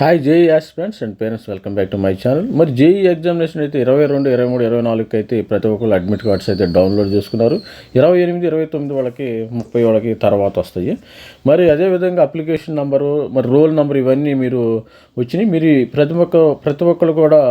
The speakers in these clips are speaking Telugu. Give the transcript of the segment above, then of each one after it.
Hi JEE aspirants and parents welcome back to my channel మరి జేఈ ఎగ్జామినేషన్ అయితే ఇరవై రెండు ఇరవై మూడు ఇరవై నాలుగుకి అయితే ప్రతి ఒక్కరు అడ్మిట్ కార్డ్స్ అయితే డౌన్లోడ్ చేసుకున్నారు. ఇరవై ఎనిమిది ఇరవై తొమ్మిది వాళ్ళకి ముప్పై వాళ్ళకి తర్వాత వస్తాయి. మరి అదేవిధంగా అప్లికేషన్ నెంబరు మరి రోల్ నెంబర్ ఇవన్నీ మీరు వచ్చినాయి. మీరు ప్రతి ఒక్క ప్రతి ఒక్కరు కూడా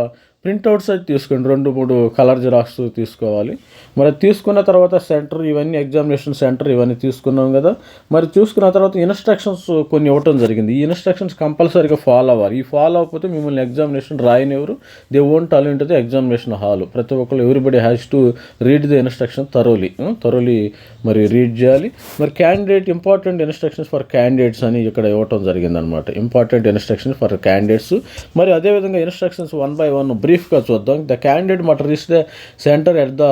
ప్రింట్అవుట్స్ అయితే తీసుకోండి. రెండు మూడు కలర్ జిరాక్స్ తీసుకోవాలి. మరి తీసుకున్న తర్వాత సెంటర్ ఇవన్నీ ఎగ్జామినేషన్ సెంటర్ ఇవన్నీ తీసుకున్నాం కదా. మరి చూసుకున్న తర్వాత ఇన్స్ట్రక్షన్స్ కొన్ని ఇవ్వటం జరిగింది. ఈ ఇన్స్ట్రక్షన్స్ కంపల్సరీగా ఫాలో అవ్వాలి. ఈ ఫాలో అవ్వకపోతే మిమ్మల్ని examination రాయనివ్వరు. They won't allow into the examination hall. ప్రతి ఒక్కరు everybody has to read the instruction thoroughly thoroughly మరి రీడ్ చేయాలి. మరి candidate important instructions for candidates అని ఇక్కడ ఇవ్వటం జరిగిందనమాట ఇంపార్టెంట్ ఇన్స్ట్రక్షన్స్ ఫర్ క్యాండిడేట్స్ మరి అదేవిధంగా ఇన్స్ట్రక్షన్స్ వన్ బై వన్ బ్రీఫ్గా చూద్దాం. The candidate must reach the centre at the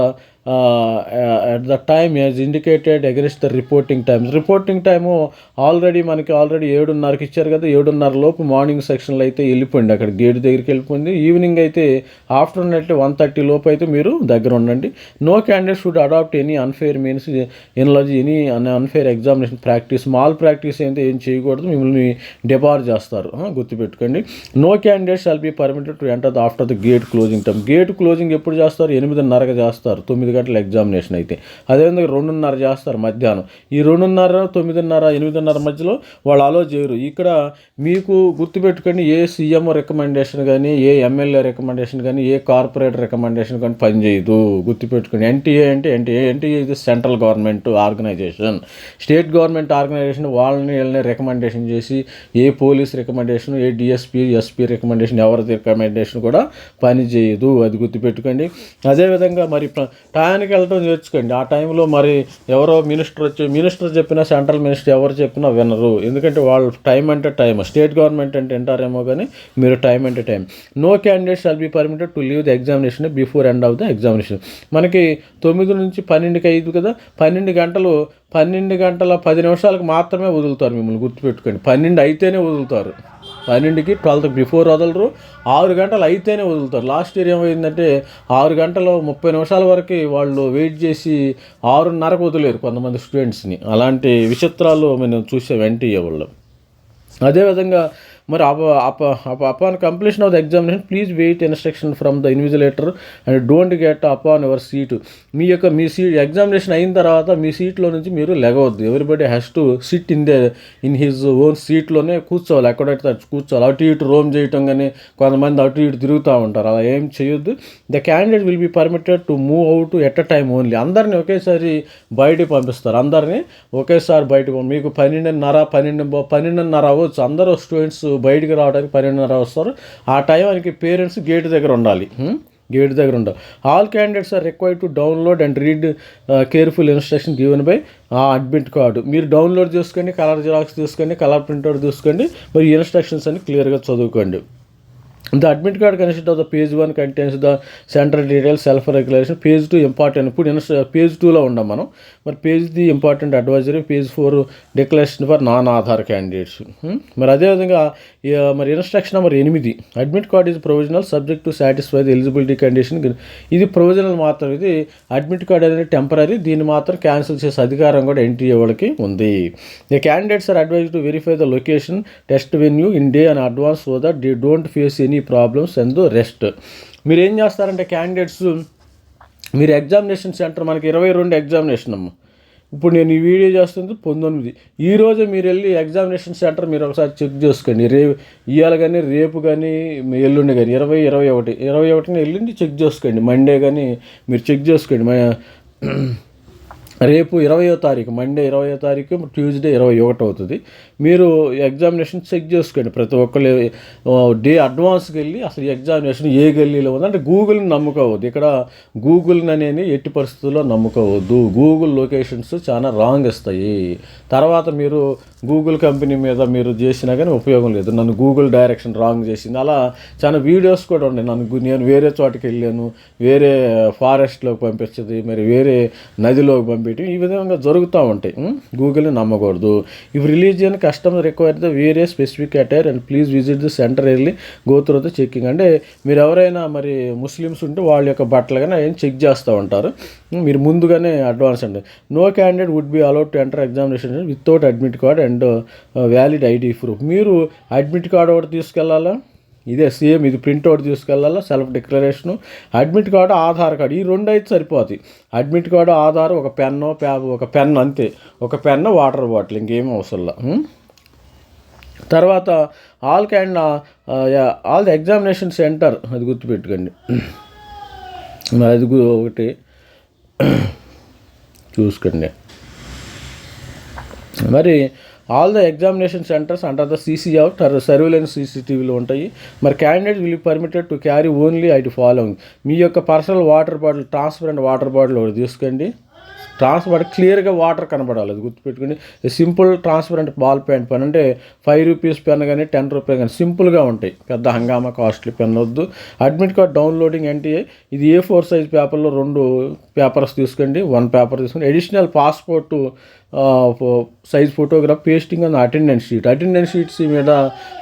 at the time as indicated against the reporting times reporting time already మనకి ఆల్రెడీ ఏడున్నరకి ఇచ్చారు కదా ఏడున్నర లోపు మార్నింగ్ సెక్షన్లో అయితే వెళ్ళిపోయింది. అక్కడ గేట్ దగ్గరికి వెళ్ళిపోయింది. ఈవినింగ్ అయితే ఆఫ్టర్నూన్ అయితే వన్ థర్టీ లోపు అయితే మీరు దగ్గర ఉండండి. No candidate should adopt any unfair means analogy any unfair examination practice malpractice అయితే ఏం చేయకూడదు మిమ్మల్ని డిబార్ చేస్తారు. గుర్తుపెట్టుకోండి. No candidate shall be permitted to enter the after the gate closing time gate closing ఎప్పుడు చేస్తారు? ఎనిమిదిన్నరగా చేస్తారు. తొమ్మిది గంటల ఎగ్జామినేషన్ అయితే. అదేవిధంగా రెండున్నర చేస్తారు మధ్యాహ్నం. ఈ రెండున్నర తొమ్మిదిన్నర ఎనిమిదిన్నర మధ్యలో వాళ్ళు అలో చేయరు. ఇక్కడ మీకు గుర్తుపెట్టుకోండి ఏ సీఎం రికమెండేషన్ కానీ ఏ ఎమ్మెల్యే రికమెండేషన్ కానీ ఏ కార్పొరేట్ రికమెండేషన్ కానీ పనిచేయదు గుర్తుపెట్టుకొని ఎన్టీఏ అంటే ఎన్టీఏ ఎన్టీఏ ఇది central government organisation state government organisation వాళ్ళని వీళ్ళని రికమెండేషన్ చేసి ఏ పోలీస్ రికమెండేషన్ ఏ డిఎస్పీ ఎస్పీ రికమెండేషన్ ఎవరి రికమెండేషన్ కూడా పనిచేయదు అది గుర్తుపెట్టుకోండి. అదేవిధంగా మరి ప్ర- టయానికి వెళ్ళటం నేర్చుకోండి. ఆ టైంలో మరి ఎవరో మినిస్టర్ వచ్చి మినిస్టర్ చెప్పినా సెంట్రల్ మినిస్టర్ ఎవరు చెప్పినా వినరు. ఎందుకంటే వాళ్ళు టైం అంటే టైం స్టేట్ గవర్నమెంట్ అంటే వింటారేమో కానీ మీరు టైం అంటే time no candidate shall be permitted to leave the examination before end of the examination మనకి తొమ్మిది నుంచి పన్నెండుకి ఐదు కదా. పన్నెండు గంటలు పన్నెండు గంటల పది నిమిషాలకు మాత్రమే వదులుతారు మిమ్మల్ని గుర్తుపెట్టుకోండి. పన్నెండు అయితేనే వదులుతారు. పన్నెండుకి ట్వెల్త్ బిఫోర్ వదలరు. ఆరు గంటలు అయితేనే వదులుతారు. లాస్ట్ ఇయర్ ఏమైందంటే ఆరు గంటలు ముప్పై నిమిషాల వరకు వాళ్ళు వెయిట్ చేసి ఆరున్నరకు వదిలేరు కొంతమంది స్టూడెంట్స్ని. అలాంటి విచిత్రాలు మేము చూసే వెంటయ్యే వాళ్ళు. అదేవిధంగా మరి up up upon completion of the examination please wait instruction from the invigilator and don't get upon your seat మీ యొక్క మీ సీట్ ఎగ్జామినేషన్ అయిన తర్వాత మీ సీట్లో నుంచి మీరు లెగవద్దు everybody has to sit in the in his own సీట్లోనే కూర్చోవాలి. ఎక్కడైతే కూర్చోవాలి. అటు ఇటు రోమ్ చేయటం కానీ కొంతమంది అటు ఇటు తిరుగుతూ ఉంటారు. అలా ఏం చేయొద్దు. The candidate will be permitted to move out at a time only అందరిని ఒకేసారి బయటికి పంపిస్తారు. అందరినీ ఒకేసారి బయటకు మీకు పన్నెండున్నర పన్నెండు పన్నెండున్నర అవ్వచ్చు. అందరూ స్టూడెంట్స్ బయటికి రావడానికి పన్నెండున్నర వస్తారు. ఆ టైంకి పేరెంట్స్ గేట్ దగ్గర ఉండాలి. గేట్ దగ్గర ఉండాలి all candidates are required to download and read careful instruction given by a admit card మీరు డౌన్లోడ్ చేసుకోండి కలర్ జిరాక్స్ తీసుకోండి కలర్ ప్రింట్అవుట్ తీసుకోండి మరి ఇన్స్ట్రక్షన్స్ అన్ని క్లియర్గా చదువుకోండి. The admit card consist of the page one contents the central details self regulation page two important ఇప్పుడు ఇన్స్ పేజ్ టూలో ఉండం మనం. మరి page the important advisory page four declaration for non Aadhaar candidates మరి అదేవిధంగా మరి ఇన్స్ట్రక్షన్ నెంబర్ ఎనిమిది. Admit card is provisional subject to satisfy the eligibility condition ఇది ప్రొవిజనల్ మాత్రం. ఇది అడ్మిట్ కార్డ్ అనేది టెంపరీ దీన్ని మాత్రం క్యాన్సిల్ చేసే అధికారం కూడా ఎన్టీఏ వాళ్ళకి ఉంది. The candidates are advise to verify the location test venue in day and advance so that they don't face any problems and the rest మీరు ఏం చేస్తారంటే క్యాండిడేట్స్ మీరు ఎగ్జామినేషన్ సెంటర్ మనకి ఇరవై రెండు ఎగ్జామినేషన్ అమ్మ. ఇప్పుడు నేను ఈ వీడియో చేస్తుంది పంతొమ్మిది. ఈరోజు మీరు వెళ్ళి ఎగ్జామినేషన్ సెంటర్ మీరు ఒకసారి చెక్ చేసుకోండి. రే ఇవాళ కానీ రేపు కానీ ఎల్లుండి కానీ ఇరవై ఇరవై ఒకటి. ఇరవై ఒకటిని ఎల్లుండి చెక్ చేసుకోండి. మండే కానీ మీరు చెక్ చేసుకోండి. రేపు ఇరవయో తారీఖు మండే ఇరవయో తారీఖు ట్యూస్డే ఇరవై ఒకటి అవుతుంది. మీరు ఎగ్జామినేషన్ చెక్ చేసుకోండి. ప్రతి ఒక్కళ్ళు డే అడ్వాన్స్కి వెళ్ళి అసలు ఎగ్జామినేషన్ ఏ గల్లీలో ఉంది అంటే గూగుల్ని నమ్ముకోవద్దు. ఇక్కడ గూగుల్ని అనేది ఎట్టి పరిస్థితుల్లో నమ్ముకోవద్దు. గూగుల్ లొకేషన్స్ చాలా రాంగ్ ఇస్తాయి తర్వాత మీరు గూగుల్ కంపెనీ మీద మీరు చేసినా కానీ ఉపయోగం లేదు. నన్ను గూగుల్ డైరెక్షన్ రాంగ్ చేసింది. అలా చాలా వీడియోస్ కూడా ఉన్నాయి. నన్ను నేను వేరే చోటకి వెళ్ళాను. వేరే ఫారెస్ట్లోకి పంపించదు. మరి వేరే నదిలోకి పంపించడం ఈ విధంగా జరుగుతూ ఉంటాయి. గూగుల్ని నమ్మకూడదు. ఇవి రిలీజియన్ కస్టమర్ రిక్వైర్ ద వేరే specific attire and please visit the centre early go through the checking అంటే మీరు ఎవరైనా మరి ముస్లిమ్స్ ఉంటే వాళ్ళ యొక్క బట్టలు కానీ ఏం చెక్ చేస్తూ ఉంటారు? మీరు ముందుగానే అడ్వాన్స్ అండి. No candidate would be allowed to enter examination without admit card and valid ID proof మీరు అడ్మిట్ కార్డ్ ఒకటి తీసుకెళ్ళాలా? ఇదే సేమ్ ఇది printout తీసుకెళ్ళాలా? Self declaration admit card Aadhaar card ఈ రెండు అయితే సరిపోతాయి. అడ్మిట్ కార్డు ఆధార్ ఒక పెన్ను ప్యాబ్ ఒక పెన్ అంతే. ఒక పెన్ను వాటర్ బాటిల్ ఇంకేం అవసరంలా తర్వాత all can all the examination centre అది గుర్తుపెట్టుకోండి. అది ఒకటి చూసుకోండి. మరి all the examination centres under the CC out or surveillance సీసీటీవీలు ఉంటాయి. మరి candidate will permitted to carry only it following. మీ యొక్క personal water bottle transparent water bottle ఒకటి తీసుకోండి. ట్రాన్స్ఫర్ క్లియర్గా వాటర్ కనబడాలి. అది గుర్తుపెట్టుకుని simple transparent ball point pen అంటే ఫైవ్ రూపీస్ పెన్ కానీ టెన్ రూపీస్ కానీ సింపుల్గా ఉంటాయి. పెద్ద హంగామా కాస్ట్లీ పెన్ వద్దు. అడ్మిట్ కార్డ్ డౌన్లోడింగ్ అంటే ఇది ఏ ఫోర్ సైజ్ పేపర్లో రెండు పేపర్స్ తీసుకోండి. వన్ పేపర్ తీసుకోండి. Additional passport size photograph pasting and attendance sheet. Attendance sheets మీద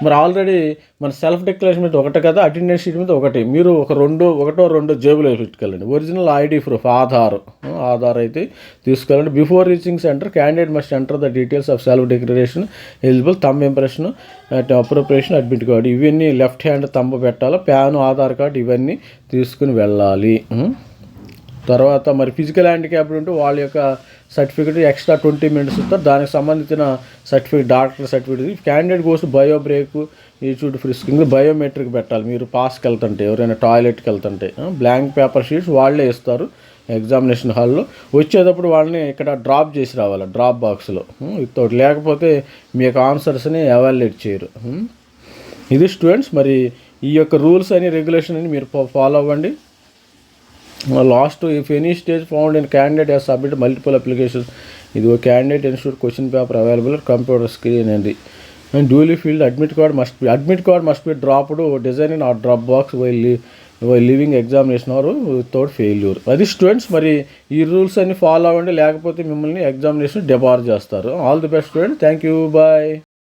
మరి ఆల్రెడీ మన సెల్ఫ్ డిక్లరేషన్ మీద ఒకటి కదా అటెండెన్స్ షీట్ మీద ఒకటి. మీరు ఒక రెండు ఒకటో రెండో జేబులో పెట్టుకెళ్ళండి. Original ID proof Aadhaar. Aadhaar అయితే తీసుకెళ్ళండి. Before reaching centre candidate must enter the details of self declaration eligible thumb impression appropriation admit card ఇవన్నీ లెఫ్ట్ హ్యాండ్ తంబ పెట్టాలి? ప్యాన్ ఆధార్ కార్డు ఇవన్నీ తీసుకుని వెళ్ళాలి. తర్వాత మరి ఫిజికల్ హ్యాండిక్యాప్ ఉంటే వాళ్ళ యొక్క సర్టిఫికేట్ ఎక్స్ట్రా ట్వంటీ మినిట్స్ ఇస్తారు. దానికి సంబంధించిన సర్టిఫికేట్ డాక్టర్ సర్టిఫికేట్. క్యాండిడేట్ కోసం bio break institute frisking biometric పెట్టాలి. మీరు పాస్కి వెళ్తుంటే ఎవరైనా టాయిలెట్కి వెళ్తుంటే బ్లాంక్ పేపర్ షీట్స్ వాళ్ళే ఇస్తారు ఎగ్జామినేషన్ హాల్లో. వచ్చేటప్పుడు వాళ్ళని ఇక్కడ డ్రాప్ చేసి రావాలి డ్రాప్ బాక్స్లో. వితౌట్ లేకపోతే మీ యొక్క ఆన్సర్స్ని ఎవాల్యుయేట్ చేయరు. ఇది స్టూడెంట్స్ మరి ఈ యొక్క రూల్స్ అని రెగ్యులేషన్ అని మీరు ఫాలో అవ్వండి. Last if any stage found in candidate has submit multiple applications ఇది ఒక candidate institute question paper available computer screen అండి and duly filled admit card must be admit card must be dropped design in or drop box why why living examination or without failure అది స్టూడెంట్స్ మరి ఈ రూల్స్ అన్ని ఫాలో అవ్వండి లేకపోతే మిమ్మల్ని ఎగ్జామినేషన్ డెబార్ చేస్తారు. All the best student thank you bye